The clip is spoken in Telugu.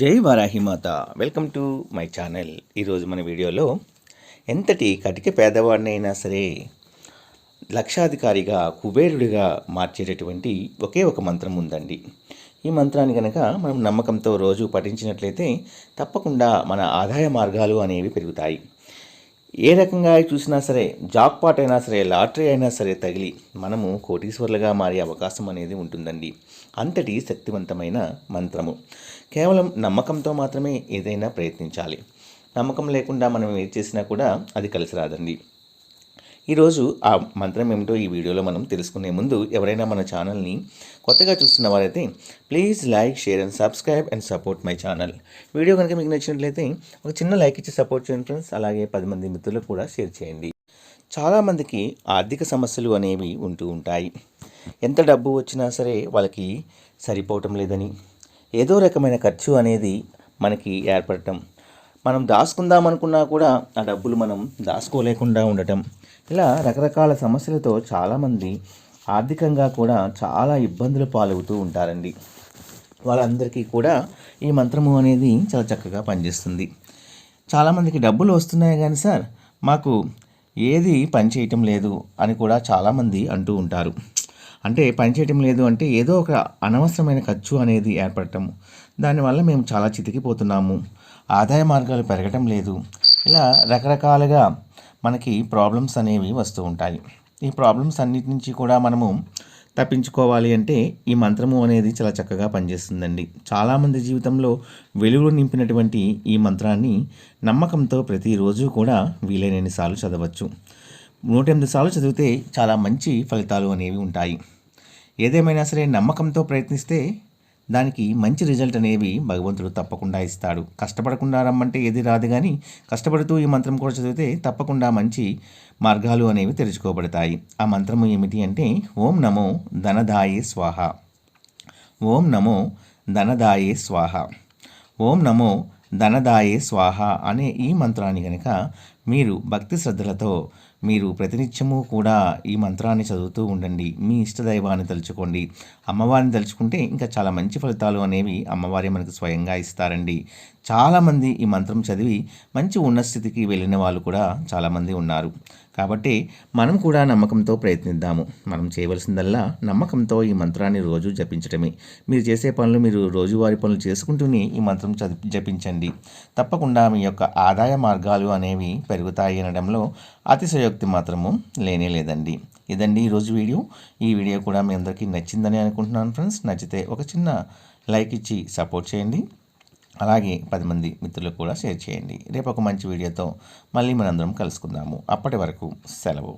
జై Varahi Mata welcome to my channel. ఈరోజు మన వీడియోలో ఎంతటి కటిక పేదవాడినైనా సరే లక్షాధికారిగా కుబేరుడిగా మార్చేటటువంటి ఒకే ఒక మంత్రం ఉందండి. ఈ మంత్రాన్ని కనుక మనం నమ్మకంతో రోజు పఠించినట్లయితే తప్పకుండా మన ఆదాయ మార్గాలు అనేవి పెరుగుతాయి. ఏ రకంగా చూసినా సరే జాక్పాట్ అయినా సరే లాటరీ అయినా సరే తగిలి మనము కోటీశ్వర్లుగా మారే అవకాశం అనేది ఉంటుందండి. అంతటి శక్తివంతమైన మంత్రము. కేవలం నమ్మకంతో మాత్రమే ఏదైనా ప్రయత్నించాలి. నమ్మకం లేకుండా మనం ఏది చేసినా కూడా అది కలిసి రాదండి. ఈరోజు ఆ మంత్రం ఏమిటో ఈ వీడియోలో మనం తెలుసుకునే ముందు ఎవరైనా మన ఛానల్ని కొత్తగా చూస్తున్న వారైతే please like share and subscribe and support my channel. Video కనుక మీకు నచ్చినట్లయితే ఒక చిన్న లైక్ ఇచ్చి సపోర్ట్ చేయండి ఫ్రెండ్స్. అలాగే పది మంది మిత్రులకు కూడా షేర్ చేయండి. చాలామందికి ఆర్థిక సమస్యలు అనేవి ఉంటూ ఉంటాయి. ఎంత డబ్బు వచ్చినా సరే వాళ్ళకి సరిపోవటం లేదని. ఏదో రకమైన ఖర్చు అనేది మనకి ఏర్పడటం. మనం దాచుకుందాం అనుకున్నా కూడా ఆ డబ్బులు మనం దాచుకోలేకుండా ఉండటం. ఇలా రకరకాల సమస్యలతో చాలామంది ఆర్థికంగా కూడా చాలా ఇబ్బందులు పాలవుతూ ఉంటారండి. వాళ్ళందరికీ కూడా ఈ మంత్రము అనేది చాలా చక్కగా పనిచేస్తుంది. చాలామందికి డబ్బులు వస్తున్నాయి కానీ సార్ మాకు ఏది పని చేయటం లేదు అని కూడా చాలామంది అంటూ ఉంటారు. అంటే పనిచేయటం లేదు అంటే ఏదో ఒక అనవసరమైన ఖర్చు అనేది ఏర్పడటం దానివల్ల మేము చాలా చితికిపోతున్నాము. ఆదాయ మార్గాలు పెరగటం లేదు. ఇలా రకరకాలుగా మనకి ప్రాబ్లమ్స్ అనేవి వస్తూ ఉంటాయి. ఈ ప్రాబ్లమ్స్ అన్నిటి నుంచి కూడా మనము తప్పించుకోవాలి అంటే ఈ మంత్రము అనేది చాలా చక్కగా పనిచేస్తుందండి. చాలామంది జీవితంలో వెలుగులు నింపినటువంటి ఈ మంత్రాన్ని నమ్మకంతో ప్రతిరోజు కూడా వీలైనన్ని సార్లు చదవచ్చు. నూట ఎనిమిది సార్లు చదివితే చాలా మంచి ఫలితాలు అనేవి ఉంటాయి. ఏదేమైనా సరే నమ్మకంతో ప్రయత్నిస్తే దానికి మంచి రిజల్ట్ అనేవి భగవంతుడు తప్పకుండా ఇస్తాడు. కష్టపడకుండా రమ్మంటే ఏది రాదు కానీ కష్టపడుతూ ఈ మంత్రం కూడా చదివితే తప్పకుండా మంచి మార్గాలు అనేవి తెరుచుకోబడతాయి ఆ మంత్రము ఏమిటి అంటే ఓం నమో ధనదాయే స్వాహ. ఓం నమో ధనదాయే స్వాహ. ఓం నమో ధనదాయే స్వాహ అనే ఈ మంత్రాన్ని కనుక మీరు భక్తి శ్రద్ధలతో మీరు ప్రతినిత్యము కూడా ఈ మంత్రాన్ని చదువుతూ ఉండండి. మీ ఇష్టదైవాన్ని తలుచుకోండి. అమ్మవారిని తలుచుకుంటే ఇంకా చాలా మంచి ఫలితాలు అనేవి అమ్మవారి మనకు స్వయంగా ఇస్తారండి. చాలామంది ఈ మంత్రం చదివి మంచి ఉన్న స్థితికి వెళ్ళిన వాళ్ళు కూడా చాలామంది ఉన్నారు. కాబట్టి మనం కూడా నమ్మకంతో ప్రయత్నిద్దాము. మనం చేయవలసిందల్లా నమ్మకంతో ఈ మంత్రాన్ని రోజు జపించడమే మీరు చేసే పనులు మీరు రోజువారీ పనులు చేసుకుంటూనే ఈ మంత్రం చదివి జపించండి. తప్పకుండా మీ యొక్క ఆదాయ మార్గాలు అనేవి పెరుగుతాయి అనడంలో అతిశయోక్తి మాత్రము లేనే లేదండి. ఇదండి ఈరోజు వీడియో. ఈ వీడియో కూడా మీ అందరికీ నచ్చిందని అనుకుంటున్నాను ఫ్రెండ్స్. నచ్చితే ఒక చిన్న లైక్ ఇచ్చి సపోర్ట్ చేయండి. అలాగే పది మంది మిత్రులకు కూడా షేర్ చేయండి. రేపు ఒక మంచి వీడియోతో మళ్ళీ మనందరం కలుసుకుందాము. అప్పటి వరకు సెలవు.